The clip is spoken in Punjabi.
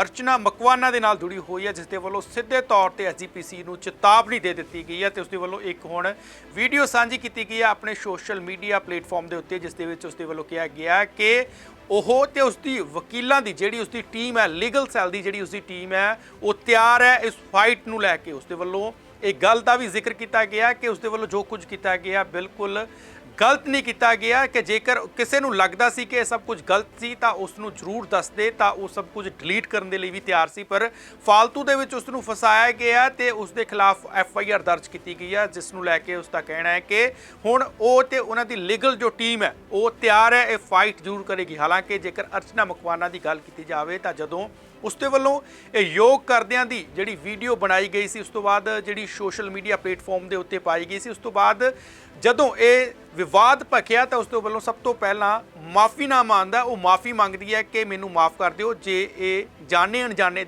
ਅਰਚਨਾ ਮਕਵਾਨਾ ਦੇ ਨਾਲ ਜੁੜੀ ਹੋਈ ਹੈ, ਜਿਸ ਦੇ ਵੱਲੋਂ ਸਿੱਧੇ ਤੌਰ ਤੇ ਐਸਜੀਪੀਸੀ ਨੂੰ ਚੇਤਾਵਨੀ ਦੇ ਦਿੱਤੀ ਗਈ ਹੈ ਤੇ ਉਸ ਦੇ ਵੱਲੋਂ ਇੱਕ ਹੁਣ ਵੀਡੀਓ ਸਾਂਝੀ ਕੀਤੀ ਗਈ ਹੈ ਆਪਣੇ ਸੋਸ਼ਲ ਮੀਡੀਆ ਪਲੇਟਫਾਰਮ ਦੇ ਉੱਤੇ, ਜਿਸ ਦੇ ਵਿੱਚ ਉਸ ਦੇ ਵੱਲੋਂ ਕਿਹਾ ਗਿਆ ਕਿ ਉਹ ਤੇ ਉਸ ਦੀ ਵਕੀਲਾਂ ਦੀ ਜਿਹੜੀ ਉਸ ਦੀ ਟੀਮ ਹੈ ਲੀਗਲ ਸੈੱਲ ਦੀ ਜਿਹੜੀ ਉਸ ਦੀ ਟੀਮ ਹੈ, ਉਹ ਤਿਆਰ ਹੈ ਇਸ ਫਾਈਟ ਨੂੰ ਲੈ ਕੇ। ਉਸ ਦੇ ਵੱਲੋਂ ਇਹ ਗੱਲ ਦਾ ਵੀ ਜ਼ਿਕਰ ਕੀਤਾ ਗਿਆ ਕਿ ਉਸ ਦੇ ਵੱਲੋਂ ਜੋ ਕੁਝ ਕੀਤਾ ਗਿਆ ਬਿਲਕੁਲ ਗਲਤ ਨਹੀਂ ਕੀਤਾ ਗਿਆ ਕਿ ਜੇਕਰ ਕਿਸੇ ਨੂੰ ਲੱਗਦਾ ਸੀ ਕਿ ਇਹ ਸਭ ਕੁਝ ਗਲਤ ਸੀ, ਤਾਂ ਉਸ ਨੂੰ ਜ਼ਰੂਰ ਦੱਸਦੇ ਤਾਂ ਉਹ ਸਭ ਕੁਝ ਡਿਲੀਟ ਕਰਨ ਦੇ ਲਈ ਵੀ ਤਿਆਰ ਸੀ। ਪਰ ਫਾਲਤੂ ਦੇ ਵਿੱਚ ਉਸ ਨੂੰ ਫਸਾਇਆ ਗਿਆ ਤੇ ਉਸ ਦੇ ਖਿਲਾਫ ਐਫ ਆਈ ਆਰ ਦਰਜ ਕੀਤੀ ਗਈ ਹੈ, ਜਿਸ ਨੂੰ ਲੈ ਕੇ ਉਸ ਦਾ ਕਹਿਣਾ ਹੈ ਕਿ ਹੁਣ ਉਹ ਤੇ ਉਹਨਾਂ ਦੀ ਲੀਗਲ ਜੋ ਟੀਮ ਹੈ, ਉਹ ਤਿਆਰ ਹੈ, ਇਹ ਫਾਈਟ ਜ਼ਰੂਰ ਕਰੇਗੀ। ਹਾਲਾਂਕਿ ਜੇਕਰ ਅਰਚਨਾ ਮਕਵਾਨਾ ਦੀ ਗੱਲ ਕੀਤੀ ਜਾਵੇ, ਤਾਂ ਜਦੋਂ ਉਸ ਦੇ ਵੱਲੋਂ ਇਹ ਯੋਗ ਕਰਦਿਆਂ ਦੀ ਜਿਹੜੀ ਵੀਡੀਓ ਬਣਾਈ ਗਈ ਸੀ, ਉਸ ਤੋਂ ਬਾਅਦ ਜਿਹੜੀ ਸੋਸ਼ਲ ਮੀਡੀਆ ਪਲੇਟਫਾਰਮ ਦੇ ਉੱਤੇ ਪਾਈ ਗਈ ਸੀ, ਉਸ ਤੋਂ ਬਾਅਦ ਜਦੋਂ ਇਹ ਵਿਵਾਦ ਭਖਿਆ ਤਾਂ ਉਸ ਤੋਂ ਵੱਲੋਂ ਸਭ ਤੋਂ ਪਹਿਲਾਂ ਮਾਫੀਨਾਮਾ ਆਂਦਾ ਉਹ ਮਾਫੀ ਮੰਗਦੀ ਹੈ ਕਿ ਮੈਨੂੰ ਮਾਫ ਕਰ ਦਿਓ, ਜੇ ਇਹ ਜਾਣੇ ਅਣਜਾਣੇ